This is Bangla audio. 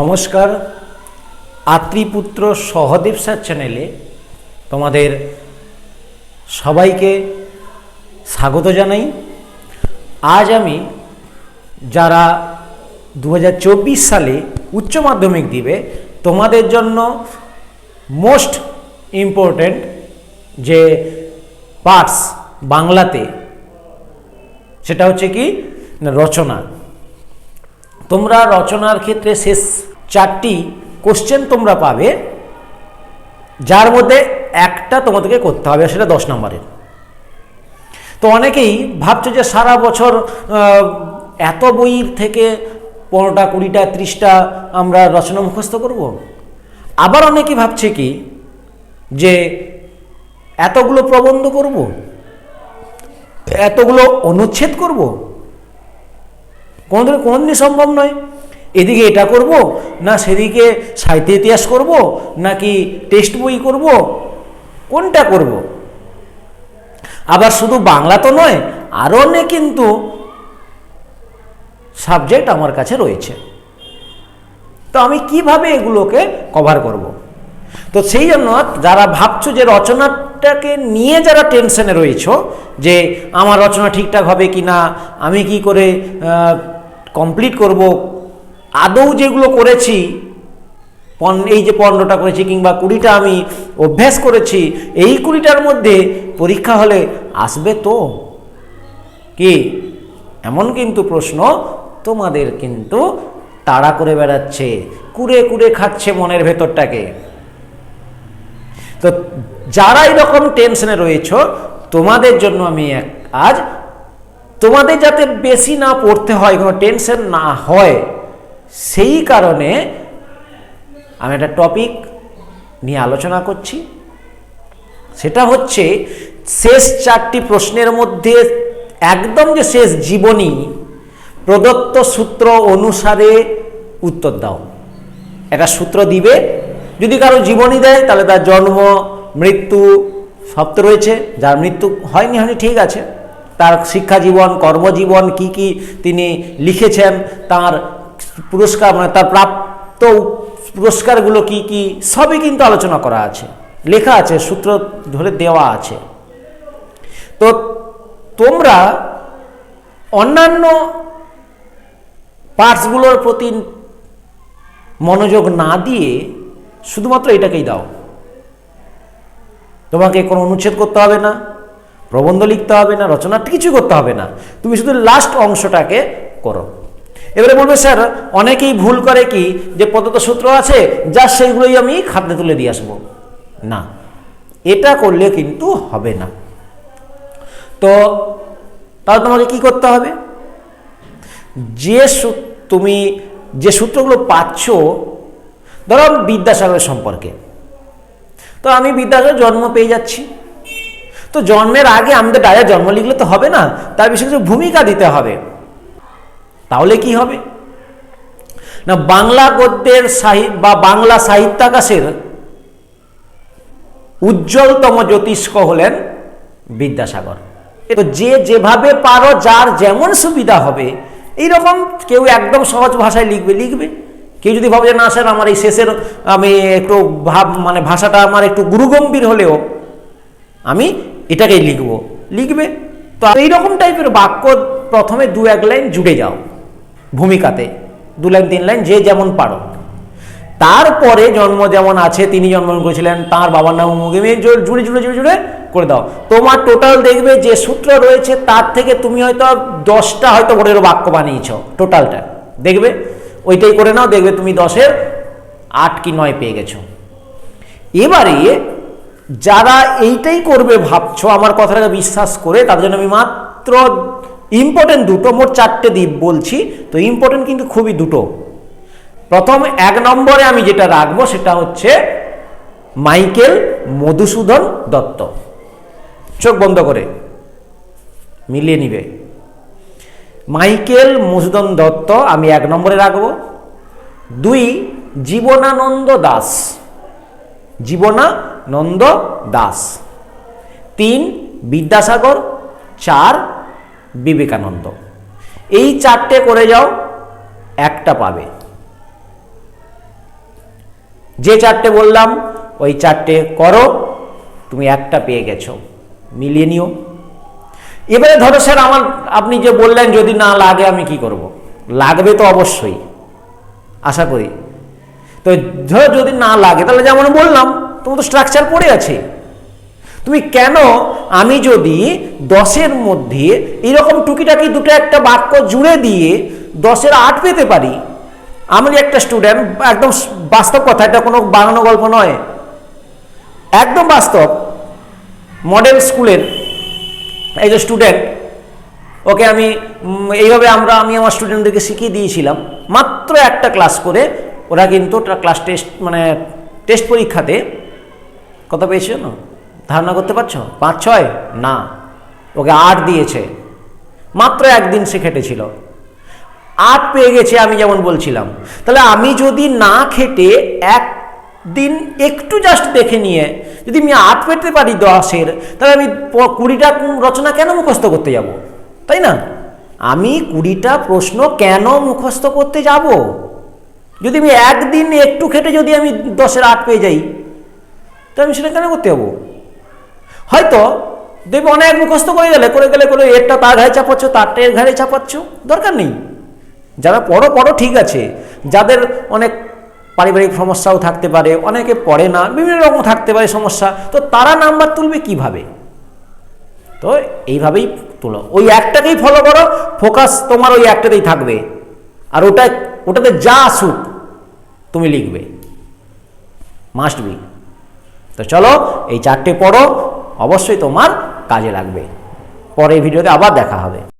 নমস্কার। আত্রিপুত্র সহদেব স্যার চ্যানেলে তোমাদের সবাইকে স্বাগত জানাই। আজ আমি যারা দু হাজার চব্বিশ সালে উচ্চ মাধ্যমিক দিবে, তোমাদের জন্য মোস্ট ইম্পর্ট্যান্ট যে পার্টস বাংলাতে, সেটা হচ্ছে কি? রচনা। তোমরা রচনার ক্ষেত্রে শেষ চারটি কোশ্চেন তোমরা পাবে। যার মধ্যে একটা তোমাদেরকে করতে হবে, সেটা দশ নম্বরের। তো অনেকেই ভাবছ যে সারা বছর এত বইয়ের থেকে পনেরোটা, কুড়িটা, ত্রিশটা আমরা রচনা মুখস্থ করব? আবার অনেকে ভাবছে কি যে এতগুলো প্রবন্ধ করব? এতগুলো অনুচ্ছেদ করব? কোনোদিন, কোনোদিনই সম্ভব নয়। এদিকে এটা করব, না সেদিকে সাহিত্য ইতিহাস করব, নাকি টেক্সট বই করব, কোনটা করব? আবার শুধু বাংলা তো নয় আরও অনেক কিন্তু সাবজেক্ট আমার কাছে রয়েছে। তো আমি কীভাবে এগুলোকে কভার করব। তো সেই জন্য যারা ভাবছ যে রচনাটাকে নিয়ে যারা টেনশনে রয়েছ, যে আমার রচনা ঠিকঠাক হবে কি না আমি কি করে কমপ্লিট করব। আদৌ যেগুলো করেছি এই যে পনেরোটা করেছি কিংবা কুড়িটা আমি অভ্যাস করেছি, এই কুড়িটার মধ্যে পরীক্ষা হলে আসবে তো? কি? এমন কিন্তু প্রশ্ন তোমাদের কিন্তু তাড়া করে বেড়াচ্ছে, কুড়ে কুড়ে খাচ্ছে মনের ভেতরটাকে। তো যারা এরকম টেনশনে রয়েছ, তোমাদের জন্য আমি আজ তোমাদের যাতে বেশি না পড়তে হয়, কোনো টেনশন না হয়, সেই কারণে আমি একটা টপিক নিয়ে আলোচনা করছি। সেটা হচ্ছে, শেষ চারটি প্রশ্নের মধ্যে একদম যে শেষ জীবনী, প্রদত্ত সূত্র অনুসারে উত্তর দাও। একটা সূত্র দিবে, যদি কারও জীবনী দেয়, তাহলে তার জন্ম, মৃত্যু সব তো রয়েছে, যার মৃত্যু হয়নি হয়নি, ঠিক আছে। তার শিক্ষা জীবন, কর্মজীবন কি কি তিনি লিখেছেন, তার পুরস্কার মানে তার প্রাপ্ত পুরস্কারগুলো কি কি, সবই কিন্তু আলোচনা করা আছে, লেখা আছে, সূত্র ধরে দেওয়া আছে। তো তোমরা অন্যান্য পার্টসগুলোর প্রতি মনোযোগ না দিয়ে শুধুমাত্র এটাকেই দাও। তোমাকে কোনো অনুচ্ছেদ করতে হবে না। প্রবন্ধ লিখতে হবে না রচনা কিছু করতে হবে না। তুমি শুধু লাস্ট অংশটাকে করো। এবারে বলবে, স্যার, অনেকেই ভুল করে কি? যে পদ্ধত সূত্র আছে, যা সেইগুলোই আমি খাদ্যে তুলে দিয়ে আসব। না, এটা করলে কিন্তু হবে না। তো, তাহলে তোমাকে কি করতে হবে? যে তুমি যে সূত্রগুলো পাচ্ছ, ধরো বিদ্যাসাগরের সম্পর্কে। তো আমি বিদ্যাসাগর জন্ম পেয়ে যাচ্ছি। তো জন্মের আগে আমাদের ডাইরেক্ট জন্ম লিখলে তো হবে না, তার বিশেষ কিছু ভূমিকা দিতে হবে। তাহলে কি হবে? না, বাংলা গদ্যের সাহিত্য বা বাংলা সাহিত্যাকাশের উজ্জ্বলতম জ্যোতিষ্ক হলেন বিদ্যাসাগর। তো যে যেভাবে পারো, যার যেমন সুবিধা হবে, এইরকম কেউ একদম সহজ ভাষায় লিখবে লিখবে। কেউ যদি ভাবে যে, না স্যার, আমার এই শেষের, আমি একটু ভাব মানে ভাষাটা আমার একটু গুরুগম্ভীর হলেও, আমি এটাকেই লিখব। লিখবে? তো এইরকম টাইপের বাক্য প্রথমে দু এক লাইন জুড়ে যাও ভূমিকাতে। দু লাইন, তিন লাইন, যে যেমন পারো। তারপরে জন্ম যেমন আছে, তিনি জন্মগ্রহণ করেছিলেন, তার বাবার নাম মুগিমে জুড়ে জুড়ে জুড়ে জুড়ে করে দাও। তোমার টোটাল দেখবে যে সূত্র রয়েছে, তার থেকে তুমি হয়তো দশটা হয়তো বড় বাক্য বানিয়েছ টোটালটা দেখবে? ওইটাই করে নাও, দেখবে তুমি দশের আট কি নয় পেয়ে গেছো। এবারে যারা এইটাই করবে ভাবছ, আমার কথাটাকে বিশ্বাস করে তাদের জন্য আমি মাত্র ইম্পর্টেন্ট দুটো, মোট চারটে দ্বীপ বলছি। তো ইম্পর্টেন্ট কিন্তু খুবই দুটো। প্রথম এক নম্বরে আমি যেটা রাখব, সেটা হচ্ছে মাইকেল মধুসূদন দত্ত। চোখ বন্ধ করে, মিলিয়ে নিবে। মাইকেল মধুসূদন দত্ত আমি এক নম্বরে রাখব। দুই, জীবনানন্দ দাস। জীবনানন্দ দাস। তিন, বিদ্যাসাগর। চার, বিবেকানন্দ। এই চারটে করে যাও, একটা পাবে। যে চারটে বললাম, ওই চারটে করো, তুমি একটা পেয়ে গেছো। মিলিয়ে নিও। এবারে ধরো স্যার, আমার, আপনি যে বললেন, যদি না লাগে আমি কি করব। লাগবে তো অবশ্যই। আশা করি। তো ধরো যদি না লাগে, তাহলে যেমন বললাম তোমার তো স্ট্রাকচার পড়ে আছে। তুমি কেন আমি যদি দশের মধ্যে এরকম টুকিটাকি দুটো একটা বাক্য জুড়ে দিয়ে দশের আট পেতে পারি? আমি একটা স্টুডেন্ট একদম বাস্তব কথা, এটা কোনো বানানো গল্প নয়। একদম বাস্তব। মডেল স্কুলের এই যে স্টুডেন্ট ওকে আমি এইভাবে আমরা, আমি আমার স্টুডেন্টদেরকে শিখিয়ে দিয়েছিলাম। মাত্র একটা ক্লাস করে ওরা কিন্তু ক্লাস টেস্ট মানে টেস্ট পরীক্ষাতে কত পেয়েছে না ধারণা করতে পারছ? পাঁচ ছয়? না। ওকে আট দিয়েছে। মাত্র একদিন সে খেটেছিল। আট পেয়ে গেছে আমি যেমন বলছিলাম। তাহলে আমি যদি না খেটে এক দিন একটু জাস্ট দেখে নিয়ে যদি আমি আট পেতে পারি দশের, তাহলে আমি কুড়িটা রচনা কেন মুখস্থ করতে যাব? তাই না? আমি কুড়িটা প্রশ্ন কেন মুখস্থ করতে যাব? যদি আমি একদিন একটু খেটে যদি আমি দশের আট পেয়ে যাই তো আমি সেটা কেন করতে যাব? হয়তো দেখবে অনেক মুখস্থ করে গেলে করে গেলে করে এরটা তার ঘাড়ে চাপাচ্ছ তারটা এর ঘাড়ে চাপাচ্ছ, দরকার নেই। যারা পড়ো পড়ো, ঠিক আছে। যাদের অনেক পারিবারিক সমস্যাও থাকতে পারে, অনেকে পড়ে না, বিভিন্ন রকম থাকতে পারে সমস্যা, তো তারা নাম্বার তুলবে কীভাবে? তো এইভাবেই তোলো। ওই একটাকেই ফলো করো ফোকাস তোমার ওই একটাতেই থাকবে। আর ওটা, ওটাতে যা আসুক, তুমি লিখবে। মাস্ট বি তো চলো এই চারটে পড়ো অবশ্যই তোমার কাজে লাগবে। পরে ভিডিওতে আবার দেখা হবে।